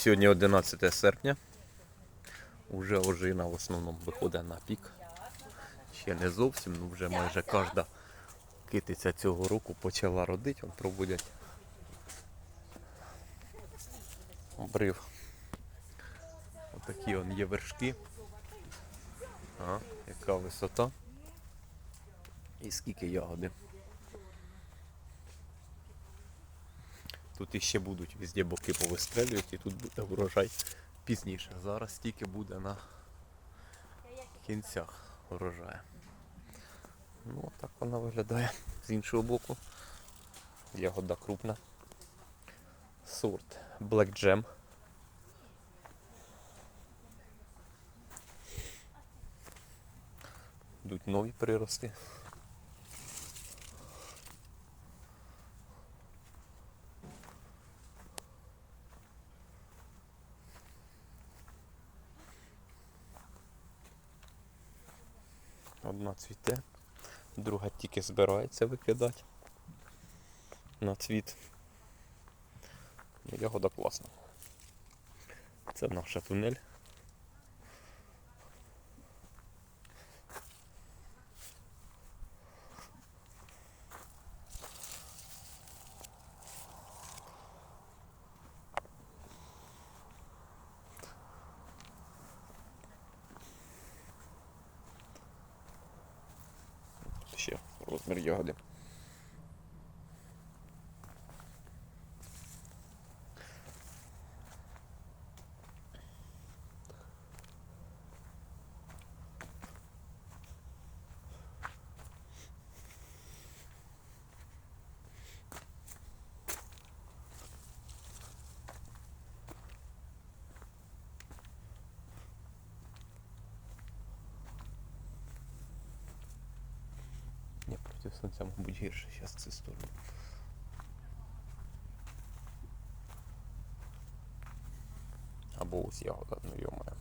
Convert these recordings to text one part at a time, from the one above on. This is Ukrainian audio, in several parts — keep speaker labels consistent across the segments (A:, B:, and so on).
A: Сьогодні 11 серпня. Уже ожина в основному виходить на пік. Ще не зовсім, ну вже майже кожна китиця цього року почала родити. Вон проводять обрив. Отакі он є вершки. А, яка висота. І скільки ягоди. Тут іще будуть везде боки повистрелювати, і тут буде врожай пізніше. Зараз тільки буде на кінцях врожаю. Ну, так вона виглядає з іншого боку. Ягода крупна. Сорт Black Jam. Йдуть нові прирости. Одна цвіте, друга тільки збирається викидати на цвіт. Ну, Ягода класна. Це наша тунель. Ще розмір ягоди. Проти сонця, мабуть, гірше зараз цю сторону. Або ось ягода, ну йомає.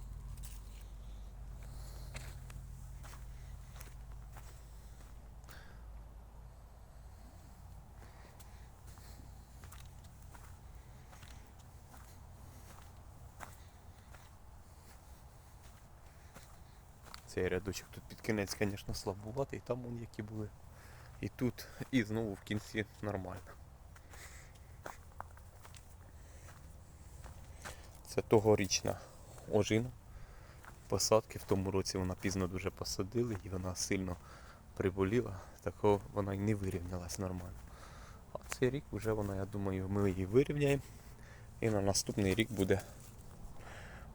A: Цей рядочок тут під кінець, звісно, слабуватий, там вон які були. І тут, і знову в кінці нормально. Це тогорічна ожина. Посадки в тому році вона пізно дуже посадили і вона сильно приболіла, такого вона й не вирівнялась нормально. А цей рік вже вона, я думаю, ми її вирівняємо. І на наступний рік буде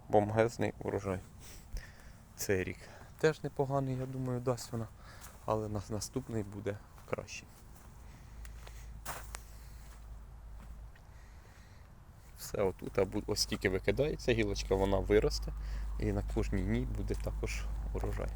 A: бомгезний урожай. Цей рік теж непоганий, я думаю, дасть вона, але на наступний буде кращий. Все отут, ось тільки викидається гілочка, вона виросте і на кожній дні буде також урожай.